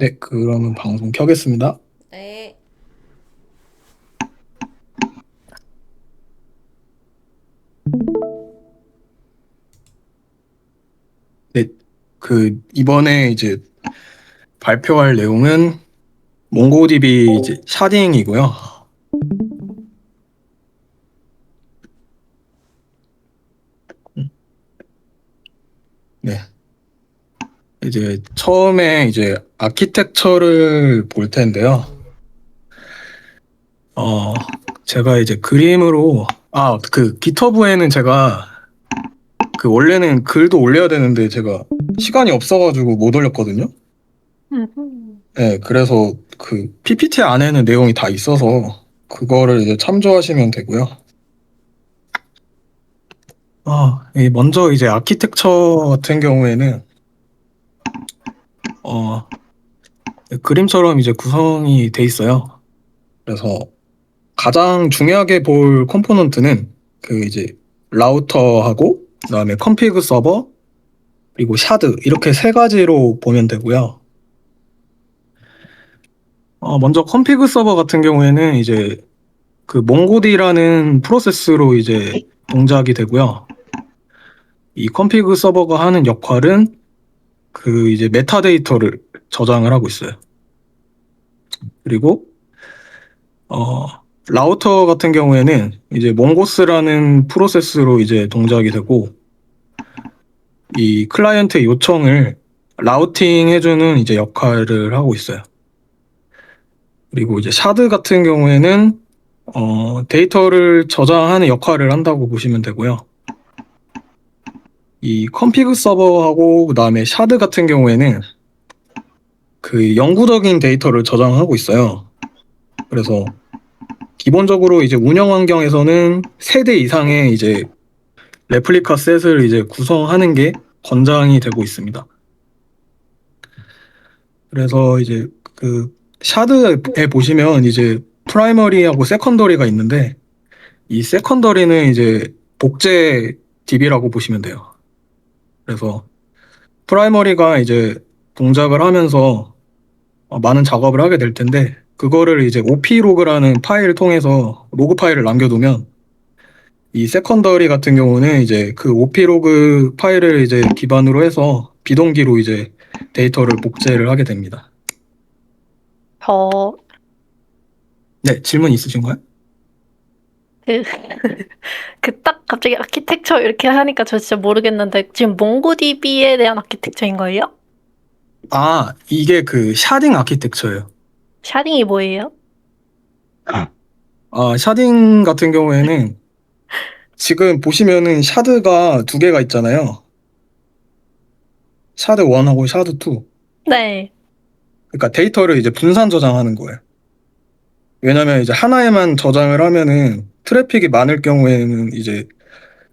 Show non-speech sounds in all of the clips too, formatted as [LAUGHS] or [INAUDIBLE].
네, 그러면 방송 켜겠습니다. 네. 네, 그 이번에 이제 발표할 내용은 몽고DB 이제 샤딩이고요. 네. 이제 처음에 이제 아키텍처를 볼 텐데요. 어, 제가 이제 그림으로 아, 그 기터브에는 제가 그 원래는 글도 올려야 되는데 제가 시간이 없어가지고 못 올렸거든요. 네, 그래서 그 PPT 안에는 내용이 다 있어서 그거를 이제 참조하시면 되고요. 아, 이 먼저 이제 아키텍처 같은 경우에는 어 그림처럼 이제 구성이 돼 있어요. 그래서 가장 중요하게 볼 컴포넌트는 그 이제 라우터하고 그다음에 컴피그 서버 그리고 샤드 이렇게 세 가지로 보면 되고요. 어, 먼저 컴피그 서버 같은 경우에는 이제 그 몽고디라는 프로세스로 이제 동작이 되고요. 이 컴피그 서버가 하는 역할은 그 이제 메타데이터를 저장을 하고 있어요. 그리고 어 라우터 같은 경우에는 이제 몽고스라는 프로세스로 이제 동작이 되고 이 클라이언트 요청을 라우팅 해주는 이제 역할을 하고 있어요. 그리고 이제 샤드 같은 경우에는 어, 데이터를 저장하는 역할을 한다고 보시면 되고요. 이 컴피그 서버하고 그다음에 샤드 같은 경우에는 그 영구적인 데이터를 저장하고 있어요. 그래서 기본적으로 이제 운영 환경에서는 세대 이상의 이제 레플리카 셋을 이제 구성하는 게 권장이 되고 있습니다. 그래서 이제 그 샤드에 보시면 이제 프라이머리하고 세컨더리가 있는데 이 세컨더리는 이제 복제 DB라고 보시면 돼요. 그래서 프라이머리가 이제 동작을 하면서 어, 많은 작업을 하게 될 텐데 그거를 이제 OP 로그라는 파일을 통해서 로그 파일을 남겨두면 이 세컨더리 같은 경우는 이제 그 OP 로그 파일을 이제 기반으로 해서 비동기로 이제 데이터를 복제를 하게 됩니다. 저, 네, 질문 있으신가요? 그, [LAUGHS] 그딱 갑자기 아키텍처 이렇게 하니까 저 진짜 모르겠는데, 지금 몽고DB에 대한 아키텍처인 거예요? 아, 이게 그 샤딩 아키텍처예요. 샤딩이 뭐예요? 아, 샤딩 같은 경우에는 지금 보시면은 샤드가 두 개가 있잖아요. 샤드 1하고 샤드 2. 네. 그러니까 데이터를 이제 분산 저장하는 거예요. 왜냐면 이제 하나에만 저장을 하면은 트래픽이 많을 경우에는 이제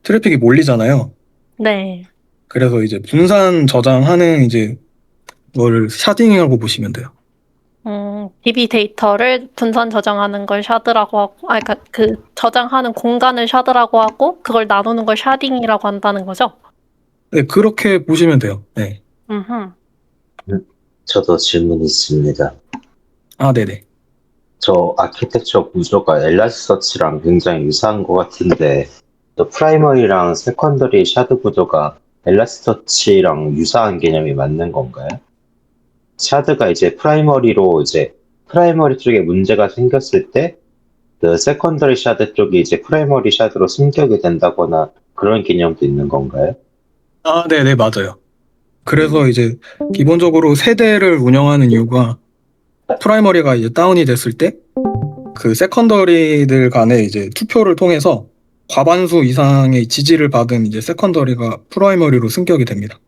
트래픽이 몰리잖아요. 네. 그래서 이제 분산 저장하는 이제 걸 샤딩이라고 보시면 돼요. 음, DB 데이터를 분산 저장하는 걸 샤드라고 하고, 아, 그러니까 그 저장하는 공간을 샤드라고 하고, 그걸 나누는 걸 샤딩이라고 한다는 거죠? 네, 그렇게 보시면 돼요. 네. 음흠. 저도 질문 있습니다. 아, 네네. 저 아키텍처 구조가 엘라스서치랑 굉장히 유사한 것 같은데, 또 프라이머리랑 세컨더리 샤드 구조가 엘라스서치랑 유사한 개념이 맞는 건가요? 샤드가 이제 프라이머리로 이제 프라이머리 쪽에 문제가 생겼을 때, 그 세컨더리 샤드 쪽이 이제 프라이머리 샤드로 승격이 된다거나 그런 개념도 있는 건가요? 아, 네네, 맞아요. 그래서 이제 기본적으로 세대를 운영하는 이유가 프라이머리가 이제 다운이 됐을 때 그 세컨더리들 간에 이제 투표를 통해서 과반수 이상의 지지를 받은 이제 세컨더리가 프라이머리로 승격이 됩니다.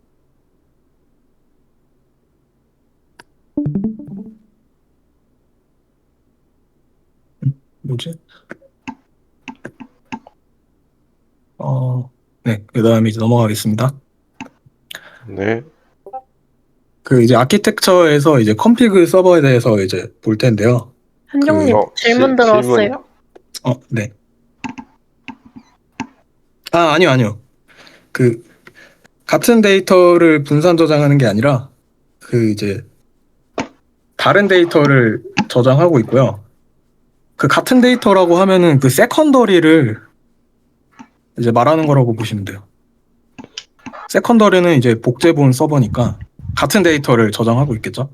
음, 뭐지? 어, 네, 그 다음에 이제 넘어가겠습니다. 네. 그 이제 아키텍처에서 이제 컴피그 서버에 대해서 이제 볼 텐데요. 한정님 어, 질문 지- 들어왔어요. 어, 네. 아, 아니요, 아니요. 그 같은 데이터를 분산 저장하는 게 아니라 그 이제 다른 데이터를 저장하고 있고요. 그 같은 데이터라고 하면은 그 세컨더리를 이제 말하는 거라고 보시면 돼요. 세컨더리는 이제 복제본 서버니까 같은 데이터를 저장하고 있겠죠.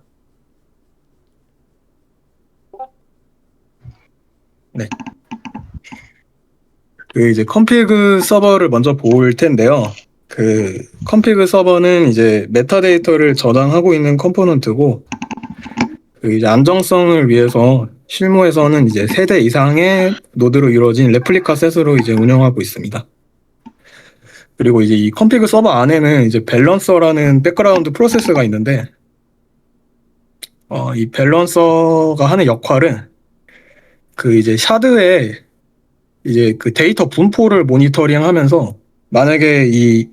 네. 그 이제 컴피그 서버를 먼저 볼 텐데요. 그 컴피그 서버는 이제 메타데이터를 저장하고 있는 컴포넌트고 그 이제 안정성을 위해서 실무에서는 이제 세대 이상의 노드로 이루어진 레플리카 셋으로 이제 운영하고 있습니다. 그리고 이제 이 컴피그 서버 안에는 이제 밸런서라는 백그라운드 프로세스가 있는데 어, 이 밸런서가 하는 역할은 그 이제 샤드에 이제 그 데이터 분포를 모니터링 하면서 만약에 이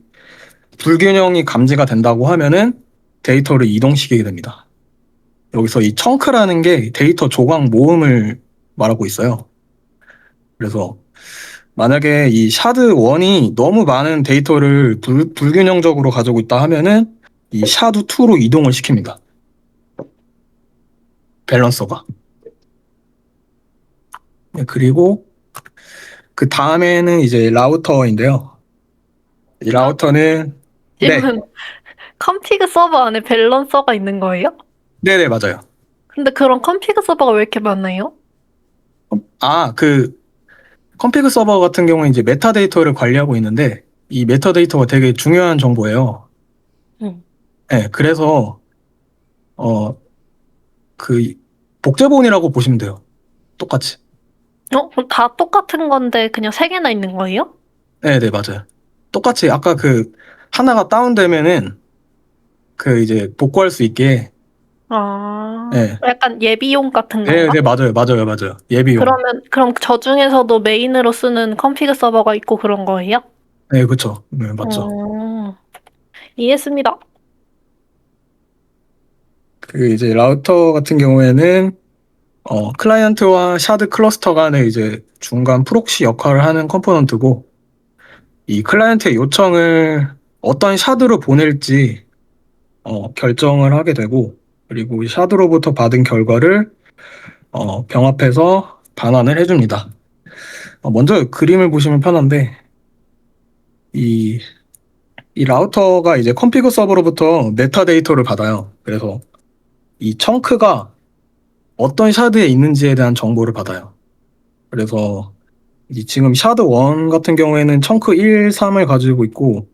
불균형이 감지가 된다고 하면은 데이터를 이동시키게 됩니다. 여기서 이 청크라는 게 데이터 조각 모음을 말하고 있어요. 그래서 만약에 이 샤드 1이 너무 많은 데이터를 불, 불균형적으로 가지고 있다 하면은 이 샤드 2로 이동을 시킵니다. 밸런서가. 네, 그리고 그 다음에는 이제 라우터인데요. 이 라우터는 네. 지금 컴피그 서버 안에 밸런서가 있는 거예요? 네네 맞아요. 근데 그런 컴피그 서버가 왜 이렇게 많아요? 아, 그 컴피그 서버 같은 경우는 이제 메타데이터를 관리하고 있는데 이 메타데이터가 되게 중요한 정보예요. 음. 네, 그래서 어 그 복제본이라고 보시면 돼요. 똑같이. 어? 그럼 다 똑같은 건데 그냥 세 개나 있는 거예요? 네, 네 맞아요. 똑같이 아까 그 하나가 다운되면은 그 이제 복구할 수 있게. 아, 네, 약간 예비용 같은 네, 건가? 네 맞아요, 맞아요, 맞아요. 예비용. 그러면 그럼 저 중에서도 메인으로 쓰는 컴피그 서버가 있고 그런 거예요? 네, 그렇죠. 네, 맞죠. 음, 이해했습니다. 그 이제 라우터 같은 경우에는 어, 클라이언트와 샤드 클러스터 간의 이제 중간 프록시 역할을 하는 컴포넌트고 이 클라이언트의 요청을 어떤 샤드로 보낼지 어, 결정을 하게 되고 그리고 이 샤드로부터 받은 결과를 어, 병합해서 반환을 해줍니다. 어, 먼저 그림을 보시면 편한데 이, 이 라우터가 이제 컴피그 서버로부터 메타 데이터를 받아요. 그래서 이 청크가 어떤 샤드에 있는지에 대한 정보를 받아요. 그래서 이 지금 샤드 1 같은 경우에는 청크 1, 3을 가지고 있고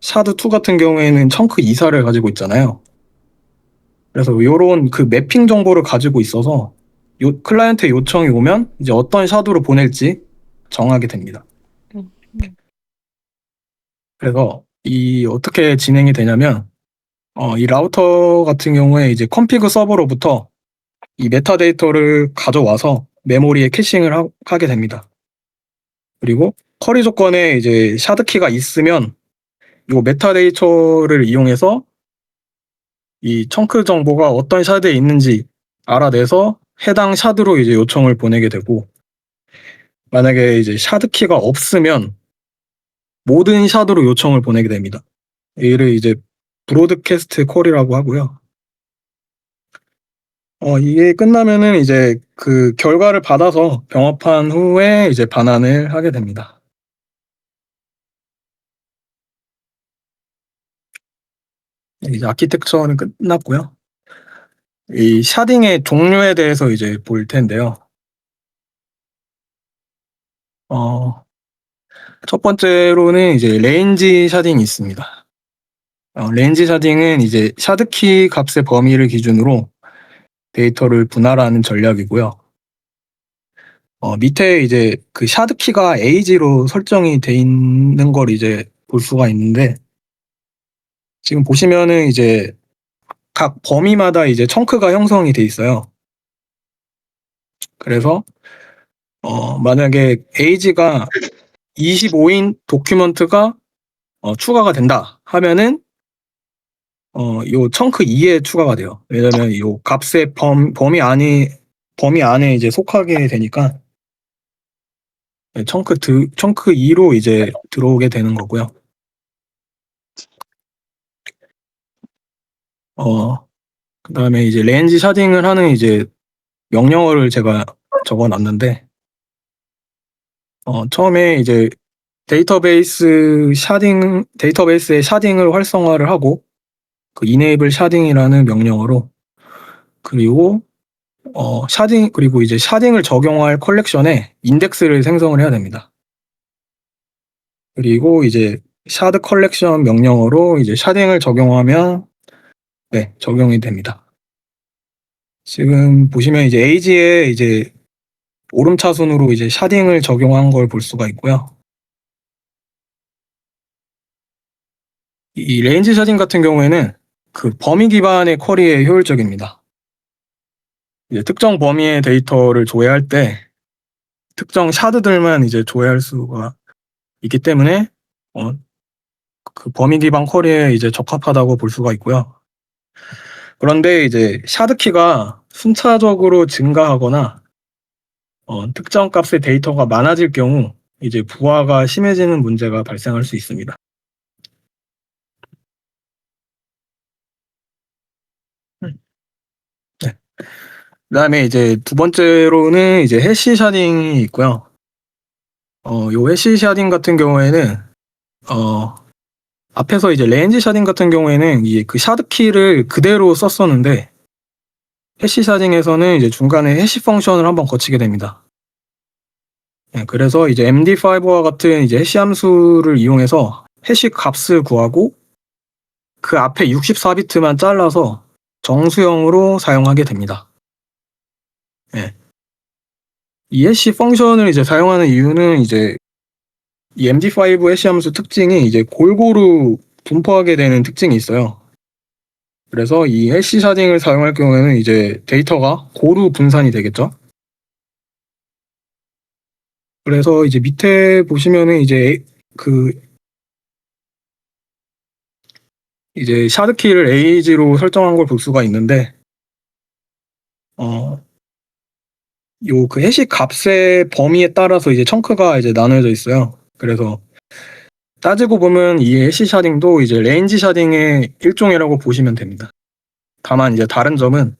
샤드 2 같은 경우에는 청크 2, 4를 가지고 있잖아요. 그래서 요런 그 매핑 정보를 가지고 있어서 요 클라이언트의 요청이 오면 이제 어떤 샤드로 보낼지 정하게 됩니다. 그래서 이 어떻게 진행이 되냐면 어, 이 라우터 같은 경우에 이제 컴피그 서버로부터 이 메타데이터를 가져와서 메모리에 캐싱을 하, 하게 됩니다. 그리고 커리 조건에 이제 샤드키가 있으면 이 메타데이터를 이용해서 이 청크 정보가 어떤 샤드에 있는지 알아내서 해당 샤드로 이제 요청을 보내게 되고 만약에 이제 샤드 키가 없으면 모든 샤드로 요청을 보내게 됩니다. 이를 이제 브로드캐스트 콜이라고 하고요. 어, 이게 끝나면은 이제 그 결과를 받아서 병합한 후에 이제 반환을 하게 됩니다. 이제 아키텍처는 끝났고요. 이 샤딩의 종류에 대해서 이제 볼 텐데요. 어, 첫 번째로는 이제 레인지 샤딩이 있습니다. 어, 레인지 샤딩은 이제 샤드키 값의 범위를 기준으로 데이터를 분할하는 전략이고요. 어, 밑에 이제 그 샤드키가 AG로 설정이 돼 있는 걸 이제 볼 수가 있는데, 지금 보시면은 이제 각 범위마다 이제 청크가 형성이 돼 있어요. 그래서, 어, 만약에 AG가 25인 도큐먼트가 어, 추가가 된다 하면은 어, 요 청크 2에 추가가 돼요. 왜냐면 요 값의 범, 범위 안에 범위 안에 이제 속하게 되니까 네, 청크 드, 청크 2로 이제 들어오게 되는 거고요. 어, 그 다음에 이제 레인지 샤딩을 하는 이제 명령어를 제가 적어 놨는데, 어, 처음에 이제 데이터베이스 샤딩, 데이터베이스의 샤딩을 활성화를 하고, 그 enable 샤딩이라는 명령어로, 그리고, 어, 샤딩, 그리고 이제 샤딩을 적용할 컬렉션에 인덱스를 생성을 해야 됩니다. 그리고 이제 샤드 컬렉션 명령어로 이제 샤딩을 적용하면 네, 적용이 됩니다. 지금 보시면 이제 에이지에 이제 오름차순으로 이제 샤딩을 적용한 걸 볼 수가 있고요. 이 레인지 샤딩 같은 경우에는 그 범위 기반의 쿼리에 효율적입니다. 특정 범위의 데이터를 조회할 때 특정 샤드들만 이제 조회할 수가 있기 때문에 어, 그 범위 기반 쿼리에 이제 적합하다고 볼 수가 있고요. 그런데 이제 샤드 키가 순차적으로 증가하거나 어, 특정 값의 데이터가 많아질 경우 이제 부하가 심해지는 문제가 발생할 수 있습니다. 네. 그다음에 이제 두 번째로는 이제 해시 샤딩이 있고요. 어, 요 해시 샤딩 같은 경우에는 어, 앞에서 이제 레인지 샤딩 같은 경우에는 이 그 샤드 키를 그대로 썼었는데 해시 샤딩에서는 이제 중간에 해시 펑션을 한번 거치게 됩니다. 예, 그래서 이제 MD5와 같은 이제 해시 함수를 이용해서 해시 값을 구하고 그 앞에 64비트만 잘라서 정수형으로 사용하게 됩니다. 예. 이 해시 펑션을 이제 사용하는 이유는 이제 이 MD5 해시 함수 특징이 이제 골고루 분포하게 되는 특징이 있어요. 그래서 이 해시 샤딩을 사용할 경우에는 이제 데이터가 고루 분산이 되겠죠. 그래서 이제 밑에 보시면은 이제 그 이제 샤드 키를 AG로 설정한 걸 볼 수가 있는데 어 요 그 해시 값의 범위에 따라서 이제 청크가 이제 나눠져 있어요. 그래서 따지고 보면 이 해시 샤딩도 이제 레인지 샤딩의 일종이라고 보시면 됩니다. 다만 이제 다른 점은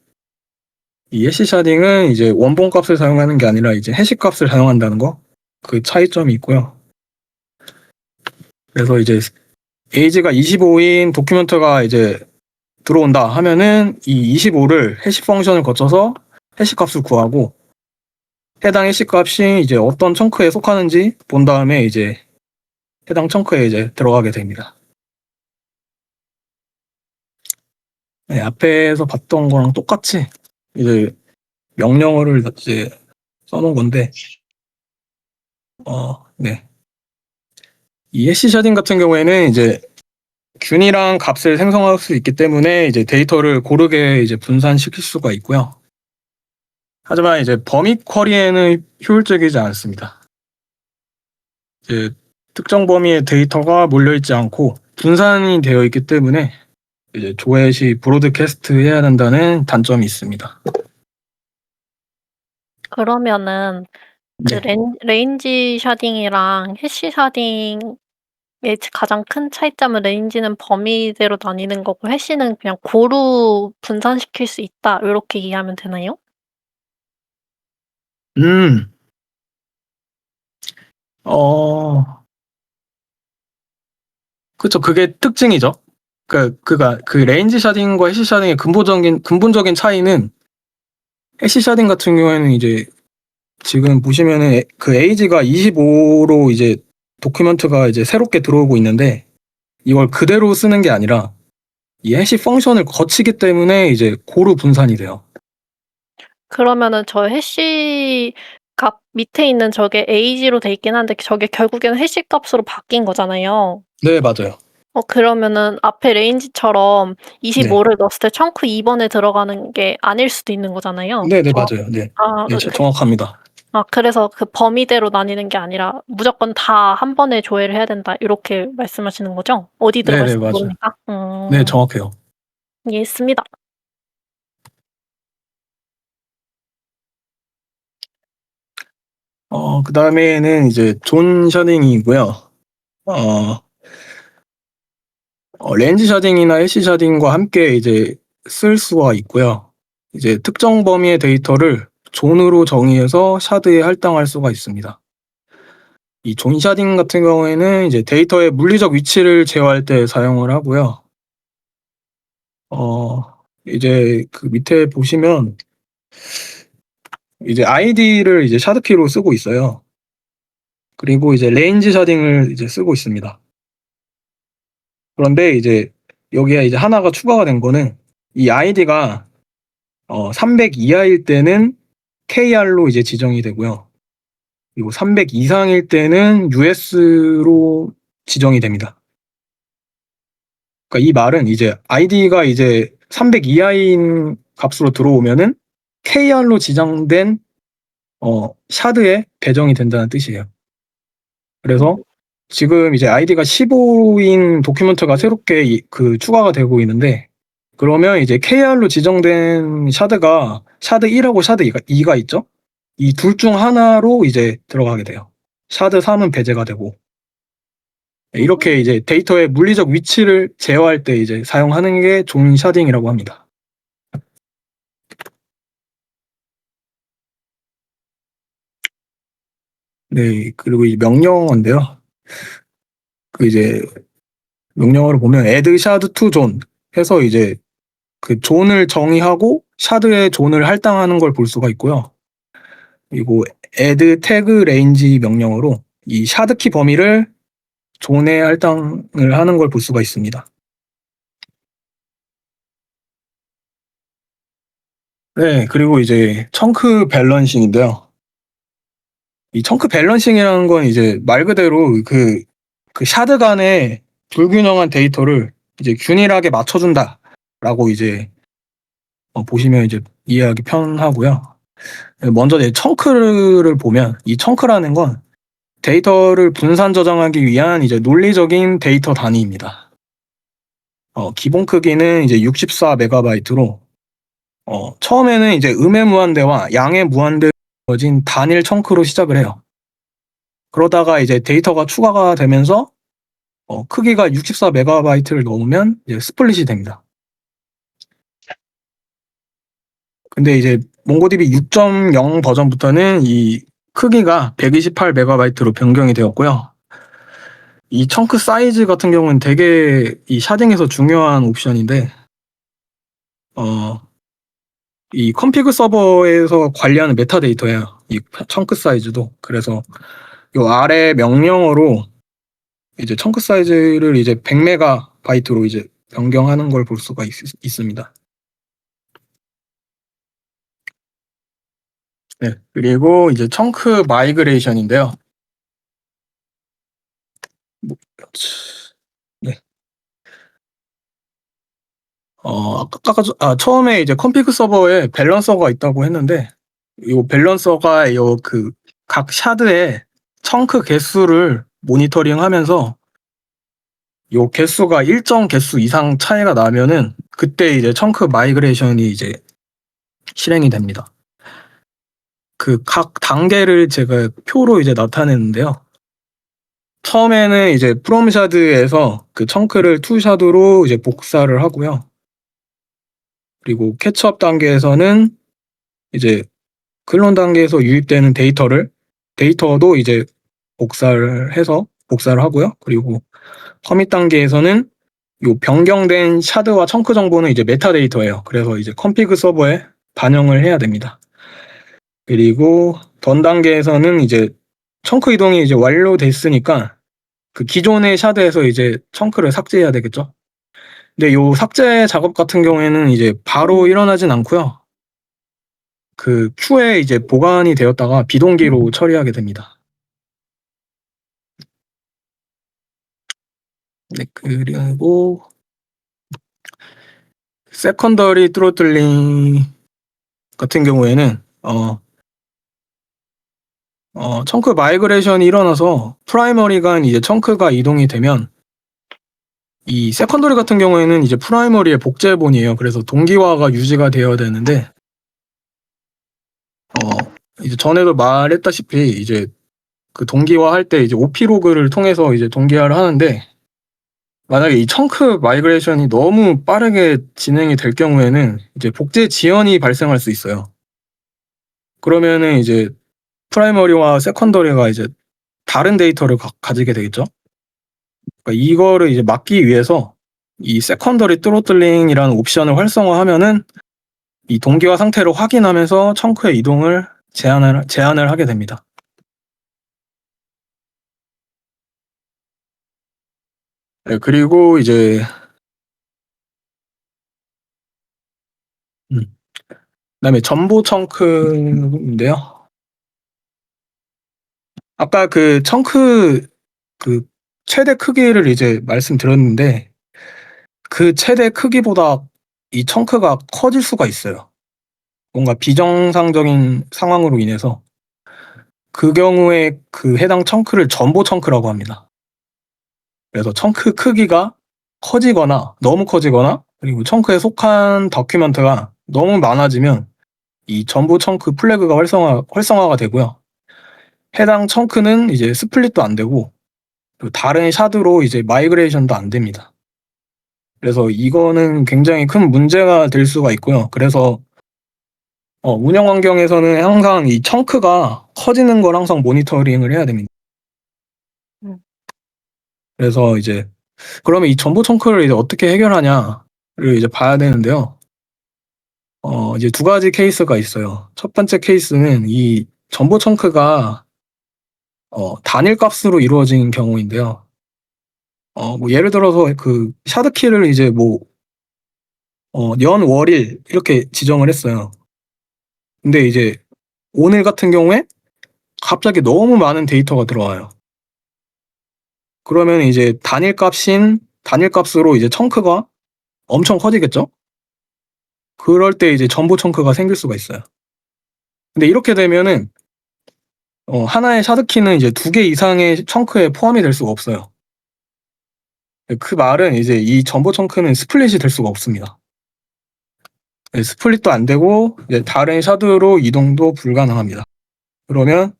이 해시 샤딩은 이제 원본 값을 사용하는 게 아니라 이제 해시 값을 사용한다는 거 그 차이점이 있고요. 그래서 이제 에이지가 25인 도큐멘트가 이제 들어온다 하면은 이 25를 해시 펑션을 거쳐서 해시 값을 구하고 해당 해시 값이 이제 어떤 청크에 속하는지 본 다음에 이제 해당 청크에 이제 들어가게 됩니다. 네, 앞에서 봤던 거랑 똑같이 이제 명령어를 이제 써놓은 건데, 어, 네. 이 해시 샤딩 같은 경우에는 이제 균이랑 값을 생성할 수 있기 때문에 이제 데이터를 고르게 이제 분산시킬 수가 있고요. 하지만 이제 범위 쿼리에는 효율적이지 않습니다. 이제 특정 범위의 데이터가 몰려있지 않고 분산이 되어 있기 때문에 이제 조회 시 브로드캐스트 해야 된다는 단점이 있습니다. 그러면은 그 네. 렌, 레인지 샤딩이랑 해시 샤딩의 가장 큰 차이점은 레인지는 범위대로 나뉘는 거고 해시는 그냥 고루 분산시킬 수 있다 이렇게 이해하면 되나요? 음. 어. 그쵸. 그게 특징이죠. 그, 그가, 그 레인지 샤딩과 해시 샤딩의 근본적인, 근본적인 차이는 해시 샤딩 같은 경우에는 이제 지금 보시면은 에- 그 에이지가 25로 이제 도큐멘트가 이제 새롭게 들어오고 있는데 이걸 그대로 쓰는 게 아니라 이 해시 펑션을 거치기 때문에 이제 고루 분산이 돼요. 그러면은 저 해시 값 밑에 있는 저게 AG로 돼 있긴 한데 저게 결국에는 해시 값으로 바뀐 거잖아요. 네, 맞아요. 어 그러면은 앞에 레인지처럼 25를 넣었을 때 청크 2번에 들어가는 게 아닐 수도 있는 거잖아요. 네, 네, 저- 맞아요. 네. 아, 네, 그- 정확합니다. 아 그래서 그 범위대로 나뉘는 게 아니라 무조건 다 한 번에 조회를 해야 된다 이렇게 말씀하시는 거죠? 어디 네, 네, 들어갈지 맞아요. 모르니까. 음, 네, 정확해요. 이해했습니다. 어, 그 다음에는 이제 존 샤딩이고요. 어, 어, 렌즈 샤딩이나 해시 샤딩과 함께 이제 쓸 수가 있고요. 이제 특정 범위의 데이터를 존으로 정의해서 샤드에 할당할 수가 있습니다. 이 존 샤딩 같은 경우에는 이제 데이터의 물리적 위치를 제어할 때 사용을 하고요. 어, 이제 그 밑에 보시면 이제 아이디를 이제 샤드키로 쓰고 있어요. 그리고 이제 레인지 샤딩을 이제 쓰고 있습니다. 그런데 이제 여기에 이제 하나가 추가가 된 거는 이 아이디가 어, 300 이하일 때는 KR로 이제 지정이 되고요. 그리고 300 이상일 때는 US로 지정이 됩니다. 그러니까 이 말은 이제 아이디가 이제 300 이하인 값으로 들어오면은 KR로 지정된 어, 샤드에 배정이 된다는 뜻이에요. 그래서 지금 이제 아이디가 15인 도큐멘트가 새롭게 이- 그 추가가 되고 있는데 그러면 이제 KR로 지정된 샤드가 샤드 1하고 샤드 2가, 2가 있죠? 이 둘 중 하나로 이제 들어가게 돼요. 샤드 3은 배제가 되고 네, 이렇게 이제 데이터의 물리적 위치를 제어할 때 이제 사용하는 게 존 샤딩이라고 합니다. 네, 그리고 이 명령어인데요. 그 이제 명령어를 보면 add shard to zone 해서 이제 그 존을 정의하고 샤드에 존을 할당하는 걸 볼 수가 있고요. 그리고 add tag range 명령어로 이 샤드 키 범위를 존에 할당을 하는 걸 볼 수가 있습니다. 네, 그리고 이제 청크 밸런싱인데요. 이 청크 밸런싱이라는 건 이제 말 그대로 그, 그 샤드 간의 불균형한 데이터를 이제 균일하게 맞춰준다라고 이제 어, 보시면 이제 이해하기 편하고요. 먼저 이제 청크를 보면 이 청크라는 건 데이터를 분산 저장하기 위한 이제 논리적인 데이터 단위입니다. 어, 기본 크기는 이제 64 메가바이트로 어, 처음에는 이제 음의 무한대와 양의 무한대 어진 단일 청크로 시작을 해요. 그러다가 이제 데이터가 추가가 되면서 어, 크기가 64메가바이트를 넘으면 이제 스플릿이 됩니다. 근데 이제 몽고DB 6.0 버전부터는 이 크기가 128메가바이트로 변경이 되었고요. 이 청크 사이즈 같은 경우는 되게 이 샤딩에서 중요한 옵션인데, 어, 이 컴피그 서버에서 관리하는 메타데이터예요. 이 청크 사이즈도. 그래서 요 아래 명령어로 이제 청크 사이즈를 이제 100메가 바이트로 이제 변경하는 걸 볼 수가 있, 있습니다. 네, 그리고 이제 청크 마이그레이션인데요. 뭐, 네. 어, 아까, 아까, 아, 처음에 이제 컴피그 서버에 밸런서가 있다고 했는데, 이 밸런서가 요 그, 각 샤드의 청크 개수를 모니터링 하면서, 요 개수가 일정 개수 이상 차이가 나면은, 그때 이제 청크 마이그레이션이 이제 실행이 됩니다. 그 각 단계를 제가 표로 이제 나타냈는데요. 처음에는 이제 프롬 샤드에서 그 청크를 투 샤드로 이제 복사를 하고요. 그리고 캐치업 단계에서는 이제 클론 단계에서 유입되는 데이터를 데이터도 이제 복사를 해서 복사를 하고요. 그리고 커밋 단계에서는 요 변경된 샤드와 청크 정보는 이제 메타데이터예요. 그래서 이제 컴피그 서버에 반영을 해야 됩니다. 그리고 던 단계에서는 이제 청크 이동이 이제 완료됐으니까 그 기존의 샤드에서 이제 청크를 삭제해야 되겠죠. 근데 요 삭제 작업 같은 경우에는 이제 바로 일어나진 않고요. 그 큐에 이제 보관이 되었다가 비동기로 처리하게 됩니다. 네, 그리고 세컨더리 트로틀링 같은 경우에는 어, 어, 청크 마이그레이션이 일어나서 프라이머리가 이제 청크가 이동이 되면 이 세컨더리 같은 경우에는 이제 프라이머리의 복제본이에요. 그래서 동기화가 유지가 되어야 되는데 어, 이제 전에도 말했다시피 이제 그 동기화 할 때 이제 OP 로그를 통해서 이제 동기화를 하는데 만약에 이 청크 마이그레이션이 너무 빠르게 진행이 될 경우에는 이제 복제 지연이 발생할 수 있어요. 그러면은 이제 프라이머리와 세컨더리가 이제 다른 데이터를 가, 지게 되겠죠. 그러니까 이거를 이제 막기 위해서 이 세컨더리 트로틀링이라는 옵션을 활성화하면은 이 동기화 상태를 확인하면서 청크의 이동을 제한을 제한을 하게 됩니다. 네, 그리고 이제 음, 그다음에 전보 청크인데요. 아까 그 청크 그 최대 크기를 이제 말씀드렸는데 그 최대 크기보다 이 청크가 커질 수가 있어요. 뭔가 비정상적인 상황으로 인해서 그 경우에 그 해당 청크를 전보 청크라고 합니다. 그래서 청크 크기가 커지거나 너무 커지거나 그리고 청크에 속한 다큐멘트가 너무 많아지면 이 전보 청크 플래그가 활성화 활성화가 되고요. 해당 청크는 이제 스플릿도 안 되고 또 다른 샤드로 이제 마이그레이션도 안 됩니다. 그래서 이거는 굉장히 큰 문제가 될 수가 있고요. 그래서 어, 운영 환경에서는 항상 이 청크가 커지는 걸 항상 모니터링을 해야 됩니다. 음. 그래서 이제 그러면 이 전보 청크를 이제 어떻게 해결하냐를 이제 봐야 되는데요. 어, 이제 두 가지 케이스가 있어요. 첫 번째 케이스는 이 전보 청크가 어, 단일 값으로 이루어진 경우인데요. 어, 뭐 예를 들어서 그 샤드 키를 이제 뭐 어, 연, 월일 이렇게 지정을 했어요. 근데 이제 오늘 같은 경우에 갑자기 너무 많은 데이터가 들어와요. 그러면 이제 단일 값인 단일 값으로 이제 청크가 엄청 커지겠죠? 그럴 때 이제 전보 청크가 생길 수가 있어요. 근데 이렇게 되면은 어, 하나의 샤드키는 이제 두 개 이상의 청크에 포함이 될 수가 없어요. 그 말은 이제 이 전보 청크는 스플릿이 될 수가 없습니다. 네, 스플릿도 안 되고 다른 샤드로 이동도 불가능합니다. 그러면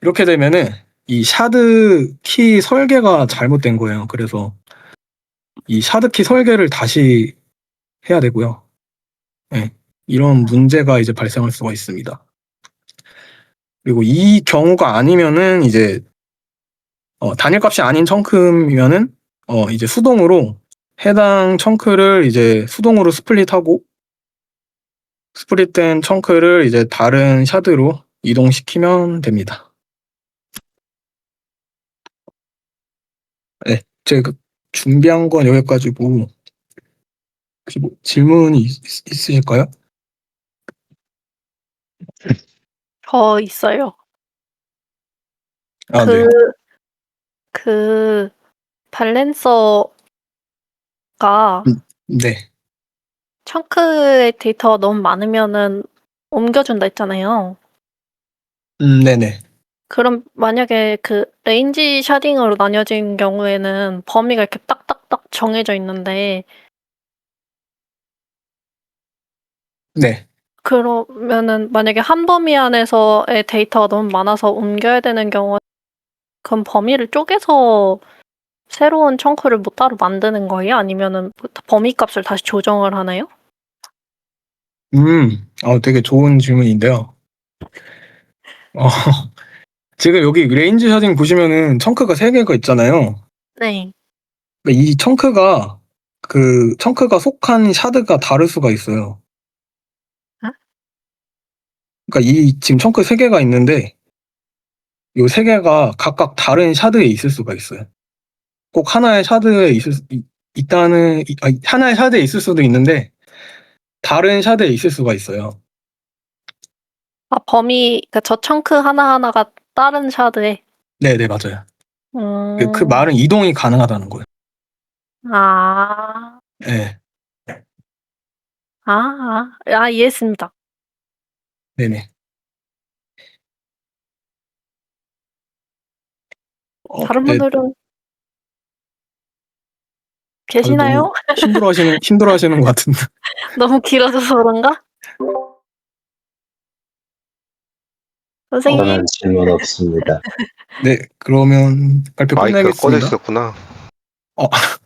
이렇게 되면은 이 샤드 키 설계가 잘못된 거예요. 그래서 이 샤드 키 설계를 다시 해야 되고요. 네, 이런 문제가 이제 발생할 수가 있습니다. 그리고 이 경우가 아니면은 이제 어, 단일값이 아닌 청크면은 어, 이제 수동으로 해당 청크를 이제 수동으로 스플릿하고 스플릿된 청크를 이제 다른 샤드로 이동시키면 됩니다. 네, 제가 준비한 건 여기까지고 혹시 뭐 질문이 있, 있으실까요? 저 있어요. 아, 그, 네. 그, 밸런서가 네. 청크의 데이터가 너무 많으면은 옮겨 준다 했잖아요. 음, 네네. 그럼 만약에 그 레인지 샤딩으로 나뉘어진 경우에는 범위가 이렇게 딱딱딱 정해져 있는데 네. 그러면은 만약에 한 범위 안에서의 데이터가 너무 많아서 옮겨야 되는 경우 그럼 범위를 쪼개서 새로운 청크를 뭐 따로 만드는 거예요? 아니면은 뭐 범위 값을 다시 조정을 하나요? 음, 어, 되게 좋은 질문인데요. 어, [LAUGHS] 지금 여기 레인지 샤딩 보시면은 청크가 세 개가 있잖아요. 네. 그러니까 이 청크가 그 청크가 속한 샤드가 다를 수가 있어요. 어? 그러니까 이 지금 청크 세 개가 있는데 요세 개가 각각 다른 샤드에 있을 수가 있어요. 꼭 하나의 샤드에 있을 수- 이- 있다는 이- 아니, 하나의 샤드에 있을 수도 있는데 다른 샤드에 있을 수가 있어요. 아, 범위, 그저 청크 하나 하나가 다른 샤드에. 네, 네, 맞아요. 음. 그, 그 말은 이동이 가능하다는 거예요. 아, 네, 아, 아, 아, 이해했습니다. 네네. 어, 다른 네. 분들은 다들 계시나요? 힘들어하시는 [LAUGHS] 힘들어하시는 것 같은데. [LAUGHS] 너무 길어져서 그런가? 선생님. 저는 질문 없습니다. 네, 그러면 발표 마이크 꺼내셨구나. 어. [LAUGHS]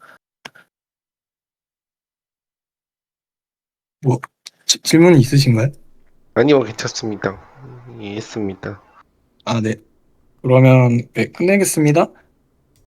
뭐 지, 질문이 있으신가요? 아니요, 괜찮습니다. 이해했습니다. 아, 네. 그러면 네, 끝내겠습니다.